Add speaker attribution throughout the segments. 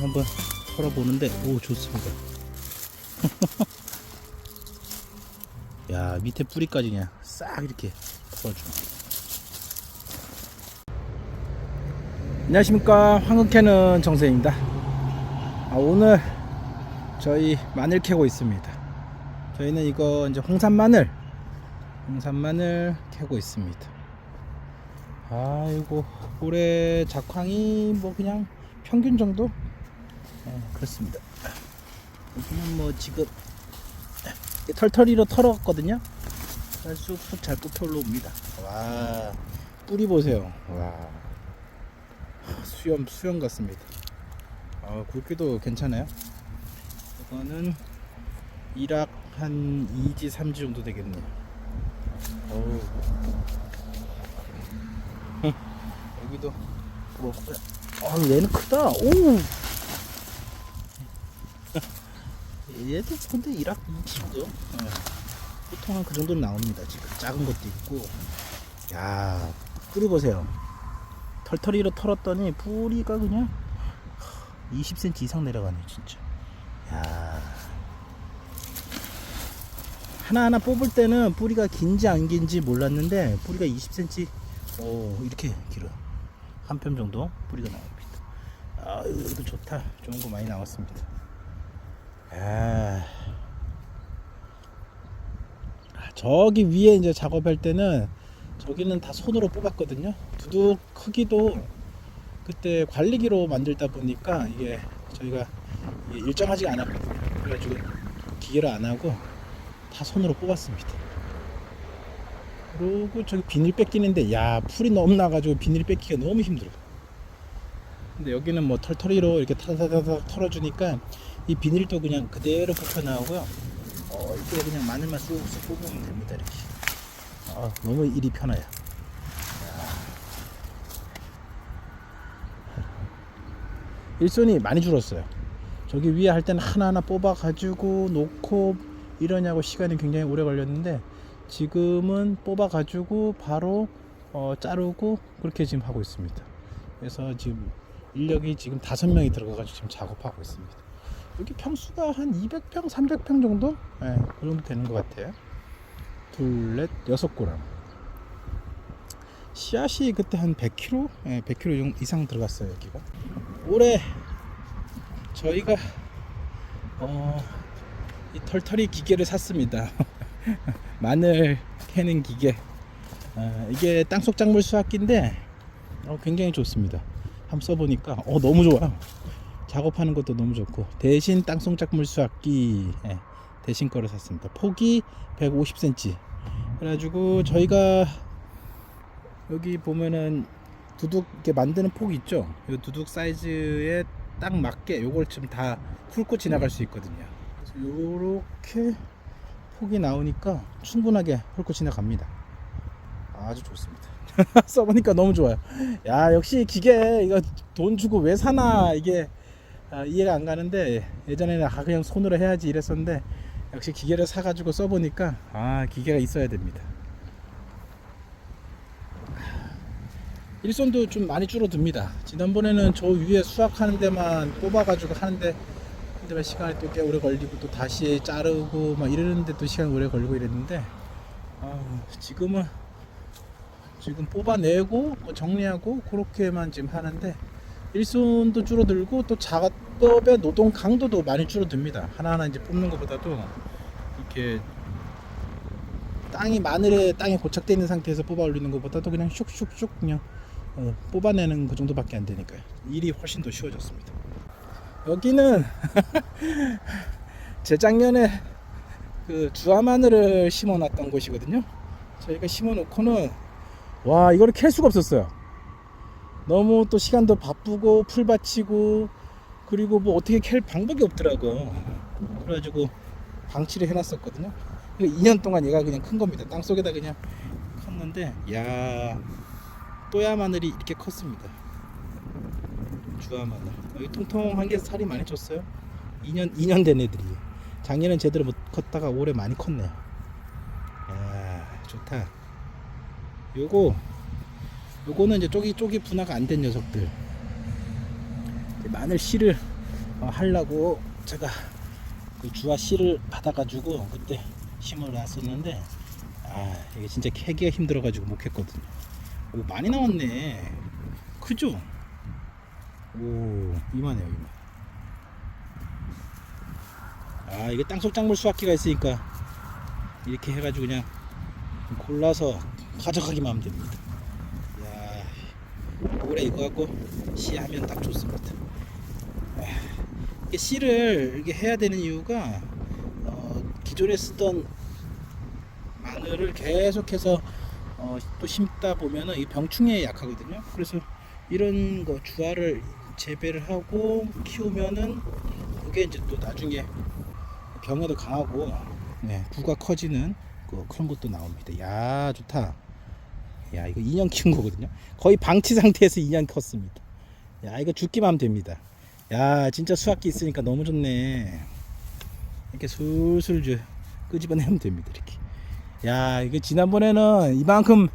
Speaker 1: 한번 털어보는데 오 좋습니다. 야 밑에 뿌리까지 그냥 싹 이렇게 털어줘. 안녕하십니까 황금캐는 정세입니다. 아, 오늘 저희 마늘 캐고 있습니다. 저희는 이거 이제 홍산 마늘, 홍산 마늘 캐고 있습니다. 아이고 올해 작황이 뭐 그냥 평균 정도 네, 그렇습니다. 여기는 뭐 지금 털털이로 털었거든요. 쑥쑥 잘 뽑혀 올라옵니다. 와 뿌리 보세요. 와 수염 수염 같습니다. 아 굵기도 괜찮아요. 이거는 1학 한 2지 3지 정도 되겠네요. 어우. 여기도 뭐 아, 얘는 크다. 오. 얘도 근데 1학 2지 정도. 예. 보통은 그 정도는 나옵니다. 지금 작은 것도 있고. 야, 뿌리 보세요. 털털이로 털었더니 뿌리가 그냥 20cm 이상 내려가네, 진짜. 야. 하나하나 뽑을 때는 뿌리가 긴지 안 긴지 몰랐는데 뿌리가 20cm 오 이렇게 길어 한 뼘 정도 뿌리가 나옵니다 아 이거 좋다. 좋은 거 많이 나왔습니다. 아. 저기 위에 이제 작업할 때는 저기는 다 손으로 뽑았거든요. 두둑 크기도 그때 관리기로 만들다 보니까 이게 저희가 일정하지가 않았거든요. 그래가지고 기계를 안 하고 다 손으로 뽑았습니다. 그리고 저기 비닐 뺏기는데 야 풀이 너무 나가지고 비닐 뺏기가 너무 힘들어. 근데 여기는 뭐 털털이로 이렇게 타다다다 털어주니까 이 비닐도 그냥 그대로 뽑혀 나오고요. 어 이게 그냥 마늘만 쑥쑥 뽑으면 됩니다 이렇게. 아 너무 일이 편해요. 일손이 많이 줄었어요. 저기 위에 할 때는 하나하나 뽑아 가지고 놓고 이러냐고 시간이 굉장히 오래 걸렸는데 지금은 뽑아 가지고 바로 어, 자르고 그렇게 지금 하고 있습니다. 그래서 지금 인력이 지금 다섯 명이 들어가 가지고 지금 작업하고 있습니다. 여기 평수가 한 200평, 300평 정도? 예, 그 정도 되는 것 같아요. 둘, 넷, 여섯 고랑. 씨앗이 그때 한 100kg? 예, 100kg 이상 들어갔어요, 여기가. 올해 저희가 어, 이 털털이 기계를 샀습니다. 마늘 캐는 기계. 아, 이게 땅속 작물 수확기인데 어, 굉장히 좋습니다. 한번 써보니까 어, 너무 좋아요. 작업하는 것도 너무 좋고 대신 땅속 작물 수확기 예, 대신 거를 샀습니다. 폭이 150cm. 그래가지고 저희가 여기 보면은 두둑 이렇게 만드는 폭 있죠. 이 두둑 사이즈에 딱 맞게 요걸 좀다 훑고 지나갈 수 있거든요. 그래서 요렇게 폭이 나오니까 충분하게 훑고 지나갑니다. 아주 좋습니다. 써보니까 너무 좋아요. 야 역시 기계 이거 돈 주고 왜 사나 이게 아, 이해가 안 가는데 예전에는 아 그냥 손으로 해야지 이랬었는데 역시 기계를 사가지고 써보니까 아 기계가 있어야 됩니다. 일손도 좀 많이 줄어듭니다. 지난번에는 저 위에 수확하는 데만 뽑아가지고 하는데 근데 시간이 또 꽤 오래 걸리고 또 다시 자르고 막 이러는데 또 시간 오래 걸리고 이랬는데 아, 지금은 지금 뽑아내고 뭐 정리하고 그렇게만 지금 하는데 일손도 줄어들고 또 작업의 노동 강도도 많이 줄어듭니다. 하나하나 이제 뽑는 것보다도 이렇게 땅이 마늘에 땅에 고착되어 있는 상태에서 뽑아 올리는 것보다도 그냥 슉슉슉 그냥 어, 뽑아내는 그 정도밖에 안 되니까요. 일이 훨씬 더 쉬워졌습니다. 여기는 재작년에 그 주화 마늘을 심어놨던 곳이거든요. 저희가 심어놓고는 와 이거를 캘 수가 없었어요. 너무 또 시간도 바쁘고 풀 받치고 그리고 뭐 어떻게 캘 방법이 없더라고요. 그래가지고 방치를 해놨었거든요. 2년 동안 얘가 그냥 큰 겁니다. 땅 속에다 그냥 컸는데 야 또야 마늘이 이렇게 컸습니다. 주화 마늘. 여기 통통한 게 살이 많이 쪘어요. 2년 2년 된 애들이. 작년엔 제대로 못 컸다가 올해 많이 컸네요. 야 좋다. 요거 요거는 이제 쪽이 분화가 안 된 녀석들. 마늘 씨를 어, 하려고 제가 그 주화 씨를 받아가지고 그때 심어 놨었는데 아 이게 진짜 캐기가 힘들어가지고 못 했거든요. 오 많이 나왔네. 크죠? 오 이만해요 이만. 아 이게 땅속 작물 수확기가 있으니까 이렇게 해가지고 그냥 골라서 가져가기만 하면 됩니다. 야 올해 이거 갖고 씨하면 딱 좋습니다. 아, 이게 씨를 이렇게 해야 되는 이유가 어, 기존에 쓰던 마늘을 계속해서 어, 또 심다 보면은 이 병충해에 약하거든요. 그래서 이런 거 주화를 재배를 하고 키우면은 그게 이제 또 나중에 병에도 강하고 네, 구가 커지는 그, 그런 것도 나옵니다. 야 좋다. 야 이거 2년 키운 거거든요. 거의 방치 상태에서 2년 컸습니다. 야 이거 죽기만 하면 됩니다. 야 진짜 수확기 있으니까 너무 좋네. 이렇게 술술 저 끄집어내면 됩니다. 이렇게. 야 이게 지난번에는 이만큼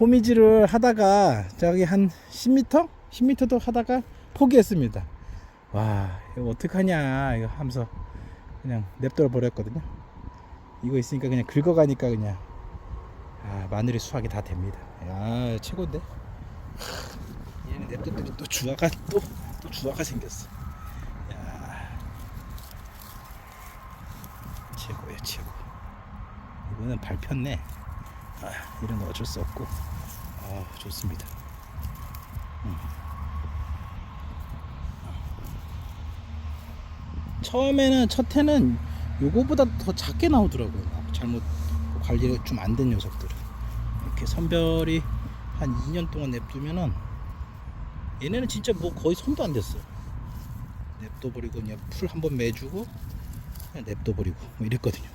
Speaker 1: 호미질을 하다가 저기 한 10m? 10m도 하다가 포기했습니다. 와 이거 어떡하냐 이거 하면서 그냥 냅둬 버렸거든요. 이거 있으니까 그냥 긁어가니까 그냥 아 마늘이 수확이 다 됩니다. 야 최고인데. 하, 얘는 냅뒀더니 또 주화가 또, 또 주화가 생겼어. 야 최고야 최고. 이거는 밟혔네. 아, 이런 거 어쩔 수 없고. 아 좋습니다. 음. 처음에는 첫 해는 요거보다 더 작게 나오더라고요. 잘못 관리가 좀 안 된 녀석들은 이렇게 선별이 한 2년 동안 냅두면은 얘네는 진짜 뭐 거의 손도 안 댔어요. 냅둬 버리고 그냥 풀 한번 매주고 그냥 냅둬 버리고 뭐 이랬거든요.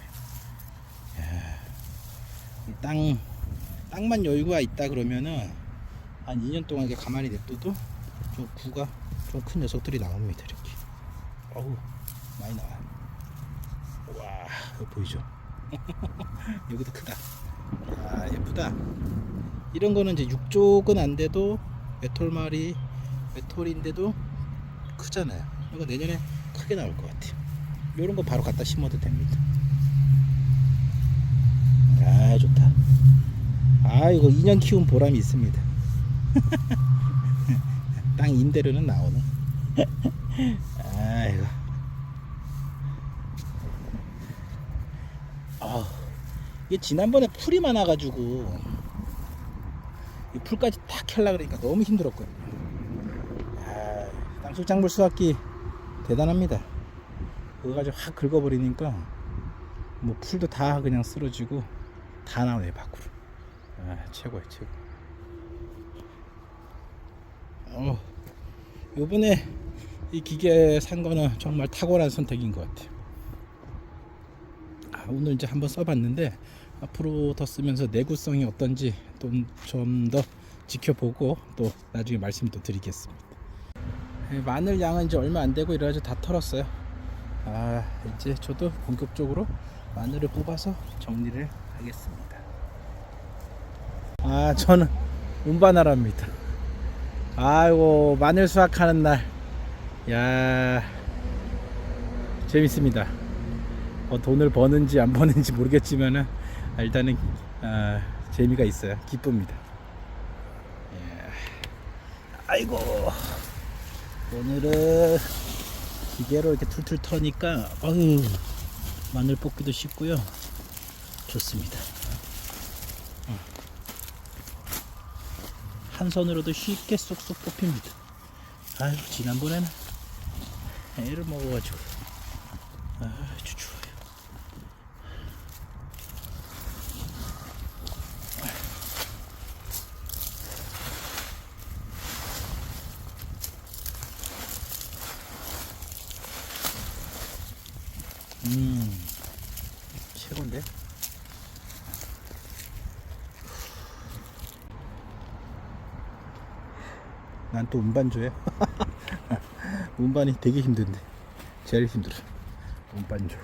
Speaker 1: 야, 이땅 땅만 여유가 있다 그러면은 한 2년 동안 이렇게 가만히 냅둬도 좀 구가 좀 큰 녀석들이 나옵니다. 이렇게. 어우 많이 나와. 와, 이거 보이죠? 여기도 크다. 아, 예쁘다. 이런 거는 이제 육족은 안 돼도 메톨말이 메톨인데도 크잖아요. 이거 내년에 크게 나올 것 같아요. 이런 거 바로 갖다 심어도 됩니다. 아, 좋다. 아, 이거 2년 키운 보람이 있습니다. 땅 임대료는 나오네. 아, 이거. 아, 이게 지난번에 풀이 많아가지고 이 풀까지 다 캘라 그러니까 너무 힘들었거든요. 아, 땅속작물 수확기 대단합니다. 그거 가지고 확 긁어버리니까 뭐 풀도 다 그냥 쓰러지고 다 나오네 밖으로. 아, 최고야 최고. 어, 요번에 이 기계 산 거는 정말 탁월한 선택인 것 같아요. 아, 오늘 이제 한번 써봤는데 앞으로 더 쓰면서 내구성이 어떤지 좀 더 지켜보고 또 나중에 말씀 또 드리겠습니다. 예, 마늘 양은 이제 얼마 안 되고 이래가지고 다 털었어요. 아 이제 저도 본격적으로 마늘을 뽑아서 정리를 하겠습니다. 아 저는 운바나랍니다. 아이고 마늘 수확하는 날, 야 재밌습니다. 뭐 돈을 버는지 안 버는지 모르겠지만은 일단은 아, 재미가 있어요. 기쁩니다. 예. 아이고 오늘은 기계로 이렇게 툴툴 터니까 어휴 마늘 뽑기도 쉽고요. 좋습니다. 한 손으로도 쉽게 쏙쏙 뽑힙니다. 아유 지난번에는 애를 먹어가지고 아주 좋아요. 음 최고인데 난 또 운반조야. 운반이 되게 힘든데. 제일 힘들어. 운반조